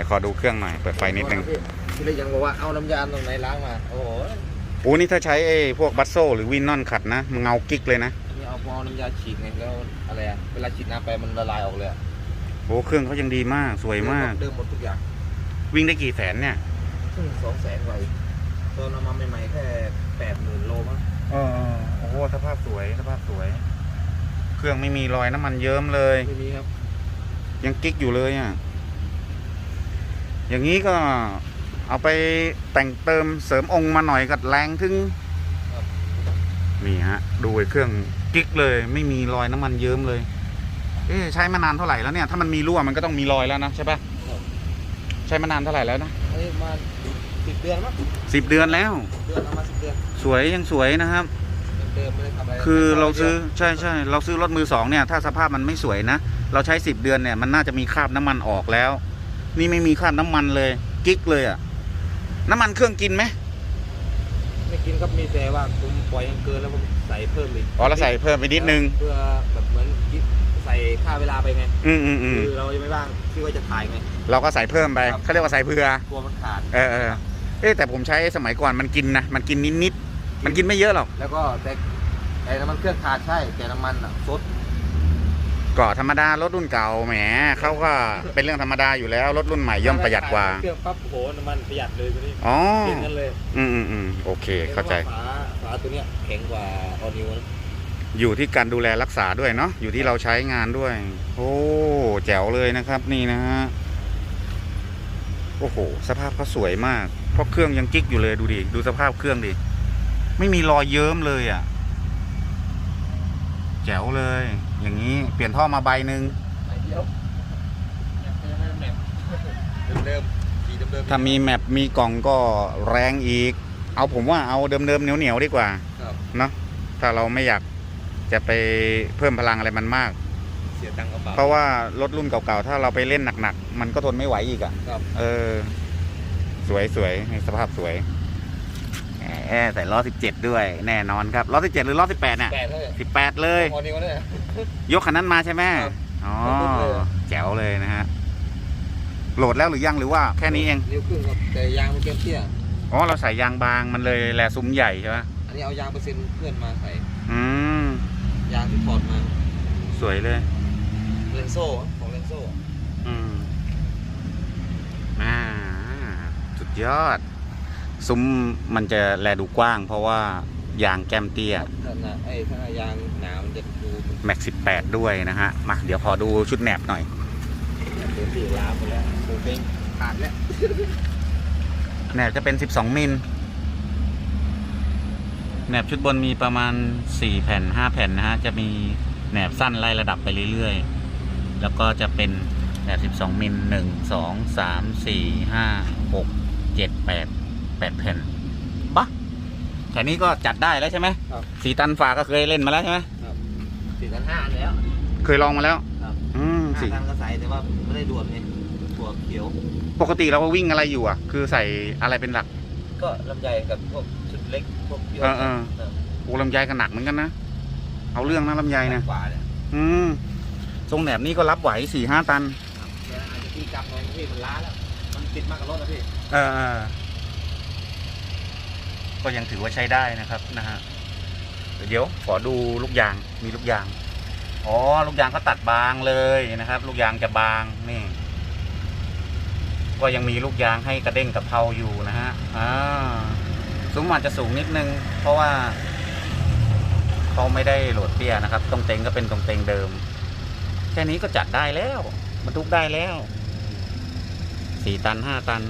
ดี๋ยวขอดูเครื่องหน่อย เปิดไฟนิดนึงที่เรายังบอกว่าเอาน้ำยาตรงไหนล้างมาโอ้โหโอ้นี่ถ้าใช้ไอ้พวกบัตโซหรือวินนอนขัดนะมันเงากิ๊กเลยนะนี่เอาพอเอาน้ำยาฉีดไงแล้วอะไรอะเวลาฉีดน้ำไปมันละลายออกเลยอะโอ้เครื่องเขายังดีมากสวยมาก เดิมหมดทุกอย่างวิ่งได้กี่แสนเนี่ยซึ่งสองแสนกว่าอีกตอนเอามาใหม่ๆแค่แปดหมื่นโลมั้งเออโอ้โหสภาพสวยสภาพสวย เครื่องไม่มีรอยน้ำมันเยิ้มเลยไม่มีครับ ยังกิ๊กอยู่เลยอะ อย่างนี้ก็เอาไปแต่งเติมเสริมองค์มาหน่อยกับแรงถึงครับนี่ฮะ ดูไอ้เครื่องกิ๊กเลย ไม่มีรอยน้ำมันเยิ้มเลย เอ๊ะใช้มานานเท่าไหร่แล้วเนี่ย ถ้ามันมีรั่วมันก็ต้องมีรอยแล้วนะใช่ปะใช้มานานเท่าไหร่แล้วนะอันนี้มาสิบเดือนมั้งสิบเดือนแล้วเดือนเอามาสิบเดือนสวยยังสวยนะครับเดิมๆไม่ได้ทำอะไรคือเราซื้อใช่ใช่เราซื้อรถมือสองเนี่ย ถ้าสภาพมันไม่สวยนะ เราใช้สิบเดือนเนี่ยมันน่าจะมีคราบน้ำมันออกแล้ว นี่ไม่มีคราบน้ำมันเลย กิ๊กเลยอะน้ำมันเครื่องกินไหมไม่กินครับมีแต่ว่าผมปล่อยยังเกินแล้วผมใส่เพิ่มอีกอ๋อเราใส่เพิ่มไปนิดนึงเพื่อแบบเหมือนใส่ค่าเวลาไปไงอืมอืมอืมคือเรายังไม่ว่างที่ว่าจะถ่ายไงเราก็ใส่เพิ่มไปครับเขาเรียกว่าใส่เผื่อกลัวมันขาดเออเออเอ๊ะแต่ผมใช้สมัยก่อนมันกินนะมันกินนิดนิดๆมันกินไม่เยอะหรอก แล้วก็แต่แต่น้ำมันเครื่องขาดใช่แต่น้ำมันอะซด ก็ธรรมดารถรุ่นเก่าแหมเขาก็เป็นเรื่องธรรมดาอยู่แล้วรถรุ่นใหม่ย่อมประหยัดกว่าเครื่องปั๊บโอ้โหน้ำมันประหยัดเลยตัวนี้อ๋อเห็นกันเลยอืมอืมอืมโอเคเข้าใจฝาฝาตัวเนี้ยแข็งกว่าออนิวนะอยู่ที่การดูแลรักษาด้วยเนาะอยู่ที่เราใช้งานด้วย โอ้แจ๋วเลยนะครับนี่นะฮะโอ้โหสภาพเขาสวยมาก เพราะเครื่องยังกิ๊กอยู่เลยดูดิดูสภาพเครื่องดิไม่มีรอยเยิ้มเลยอะ่ะ แจ๋วเลย อย่างนี้เปลี่ยนท่อมาใบหนึ่งไอเดียวแมปเดิมๆสีเดิมๆถ้ามีแมปมีกล่องก็แรงอีก เอาผมว่าเอาเดิมๆเหนียวๆดีกว่าครับเนาะถ้าเราไม่อยากจะไปเพิ่มพลังอะไรมันมาก เสียตังค์กระเป๋าเพราะว่ารถรุ่นเก่าๆ ถ้าเราไปเล่นหนักๆ มันก็ทนไม่ไหวอีกอะ่ะ ครับ เออ สวยสวยสภาพสวยแหม ใส่ล้อสิบเจ็ดด้วย แน่นอนครับล้อสิบเจ็ดหรือล้อสิบแปดเนี่ยแปดเท่าไหร่สิบแปดเลยออนิวเนี่ย ยกคันนั้นมาใช่ไหมครับอ๋อครบเลยอะแจ๋วเลยนะฮะ โหลดแล้วหรือยังหรือว่าแค่นี้เอง นิ้วครึ่งครับ แต่ยางมันเกมเตี้ย อ๋อ เราใส่ยางบางมันเลยแลซุ้มใหญ่ใช่ไหมอันนี้เอายางเปอร์เซ็นต์เพื่อนมาใส่ อืม ยางที่ถอดมา สวยเลย เลนโซ่ของเลนโซ่ อืม อ่า สุดยอด ซุ้มมันจะแลดูกว้าง เพราะว่ายางแก้มเตี้ย ถ้าไอ้ถ้ายางหนามันจะดูแม็กซ์สิบแปดด้วยนะฮะ มาเดี๋ยวขอดูชุดแหนบหน่อย เต็มสี่ล้าไปแล้วคงเป็นขาดแล้วแหนบจะเป็นสิบสองมิล แหนบชุดบนมีประมาณสี่แผ่นห้าแผ่นนะฮะ จะมีแหนบสั้นไล่ระดับไปเรื่อยๆ แล้วก็จะเป็นแหนบสิบสองมิลหนึ่งสองสามสี่ห้าหกเจ็ดแปด แปดแปดแผ่นปะแค่นี้ก็จัดได้แล้วใช่ไหมครับ สีตันฝาก็เคยเล่นมาแล้วใช่ไหมครับสี่พันห้าแล้ว เคยลองมาแล้วครับ อืมห้าสี่พันก็ใส่แต่ว่าไม่ได้ด่วนไงตัวเขียว ปกติเราวิ่งอะไรอยู่อะ คือใส่อะไรเป็นหลัก ก็ลำไยกับพวกชุดเล็กพวกเยเออเออโอ้ลำไยก็หนักเหมือนกันนะ เอาเรื่องนะลำไยเนี่ยกว่าเนี่ยอืมทรงแหนบนี้ก็รับไหวสี่ห้าตันแต่อาจจะตีกลับหน่อยพี่มันล้าแล้ว มันติดมากกับรถนะพี่เออเออ ก็ยังถือว่าใช้ได้นะครับนะฮะเดี๋ยวขอดูลูกยางมีลูกยางอ๋อลูกยางก็ตัดบางเลยนะครับ ลูกยางจะบางนี่ก็ยังมีลูกยางให้กระเด้งกับเพราอยู่นะฮะอ่าซุ้มอาจจะสูงนิดนึง เพราะว่าเขาไม่ได้โหลดเตี้ยนะครับ ตรงเต็งก็เป็นตรงเต็งเดิม แค่นี้ก็จัดได้แล้วบรรทุกได้แล้วสี่ตันห้าตัน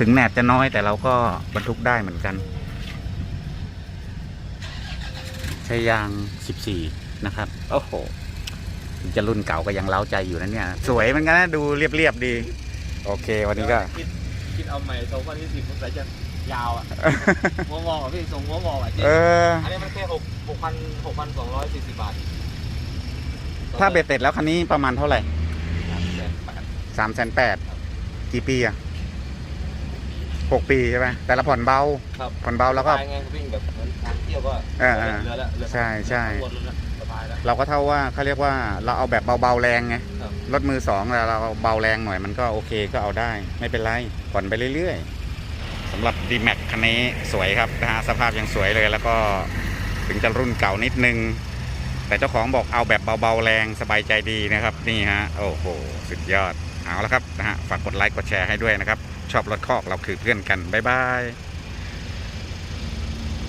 ถึงแหนบจะน้อยแต่เราก็บรรทุกได้เหมือนกัน ใช้ยางสิบสี่นะครับ โอ้โหถึงจะรุ่นเก่าก็ยังเล้าใจอยู่นะเนี่ย สวยเหมือนกันนะ ดูเรียบๆดี โอเค วันนี้ก็ คิดคิดเอาใหม่สองพันยี่สิบมันใส่จะยาวอะ หัวมองอะพี่ส่งหัวมองอะจริงเออ อันนี้มันแค่หกหกพันหกพันสองร้อยสี่สิบบาท ถ้าเบ็ดเสร็จแล้วคันนี้ประมาณเท่าไหร่สามแสนแปดสามแสนแปดกี่ปีอะ หกปีใช่ไหมแต่ละผ่อนเบา ครับผ่อนเบาแล้วก็ สบายไงวิ่งแบบเหมือนทางเที่ยวก็เออเออเหลือแล้วเหลือใช่ใช่วนแล้วนะสบายแล้ว เราก็เท่าว่าเขาเรียกว่าเราเอาแบบเบาๆแรงไงครับ รถมือสองเราเราเบาแรงหน่อยมันก็โอเคก็เอาได้ ไม่เป็นไรผ่อนไปเรื่อยๆสำหรับ d m a x คันนี้สวยครับนะฮะสภาพยังสวยเลยแล้วก็ถึงจะรุ่นเก่านิดนึง แต่เจ้าของบอกเอาแบบเบาๆแรงสบายใจดีนะครับ นี่ฮะโอ้โห สุดยอดเอาละครับนะฮะฝากกดไลค์กดแชร์ให้ด้วยนะครับ ชอบรถคอกเราคือเพื่อนกัน บ๊ายบาย